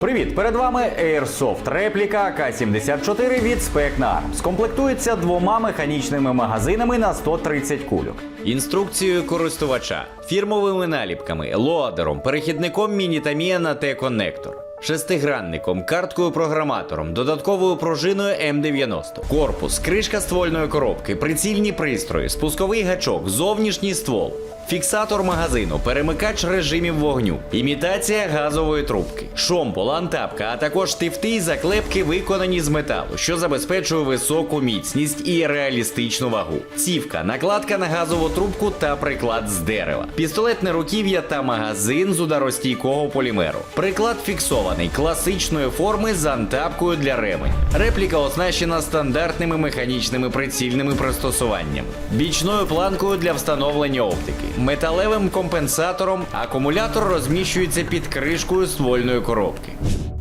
Привіт! Перед вами Airsoft репліка К-74 від спекнар Arms. Комплектується двома механічними магазинами на 130 кульок. Інструкцією користувача, фірмовими наліпками, лоадером, перехідником Мінітамія на Т-коннектор, шестигранником, карткою програматором, додатковою пружиною М90, корпус, кришка ствольної коробки, прицільні пристрої, спусковий гачок, зовнішній ствол. Фіксатор магазину, перемикач режимів вогню, імітація газової трубки, шомпол, антапка, а також тифти і заклепки виконані з металу, що забезпечує високу міцність і реалістичну вагу. Цівка, накладка на газову трубку та приклад з дерева, пістолетне руків'я та магазин з ударостійкого полімеру. Приклад фіксований класичної форми з антапкою для ремень. Репліка оснащена стандартними механічними прицільними пристосуваннями, бічною планкою для встановлення оптики, металевим компенсатором. Акумулятор розміщується під кришкою ствольної коробки.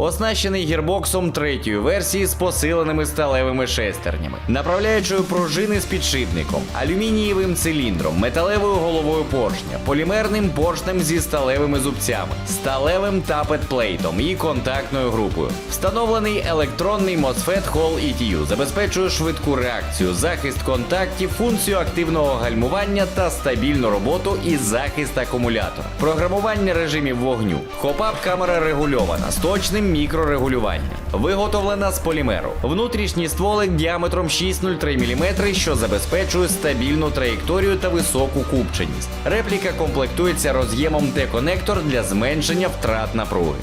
Оснащений гірбоксом третьої версії з посиленими сталевими шестернями, направляючою пружини з підшипником, алюмінієвим циліндром, металевою головою поршня, полімерним поршнем зі сталевими зубцями, сталевим тапет-плейтом і контактною групою. Встановлений електронний MOSFET Hall ETU забезпечує швидку реакцію, захист контактів, функцію активного гальмування та стабільну роботу і захист акумулятора. Програмування режимів вогню. Хопап камера регульована з точним мікрорегулюванням. Виготовлена з полімеру. Внутрішній стволик діаметром 6,03 мм, що забезпечує стабільну траєкторію та високу купченість. Репліка комплектується роз'ємом Т-конектор для зменшення втрат напруги.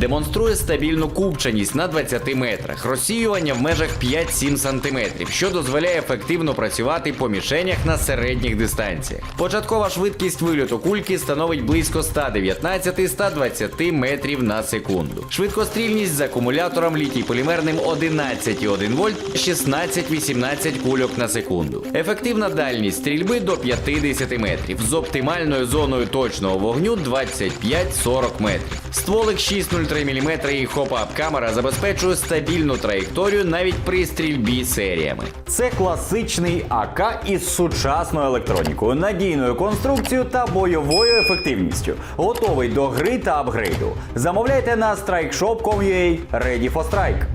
Демонструє стабільну купченість на 20 метрах, розсіювання в межах 5-7 см, що дозволяє ефективно працювати по мішенях на середніх дистанціях. Початкова швидкість вильоту кульки становить близько 119-120 метрів на секунду. Швидкострільність з акумулятором літій полімерним 11,1 вольт 16-18 кульок на секунду. Ефективна дальність стрільби до 50 метрів з оптимальною зоною точного вогню 25-40 метрів. Стволик 6,03 мм і хопап камера забезпечує стабільну траєкторію навіть при стрільбі серіями. Це класичний АК із сучасною електронікою, надійною конструкцією та бойовою ефективністю. Готовий до гри та апгрейду. Замовляйте на strikeshop.com.ua Ready for Strike.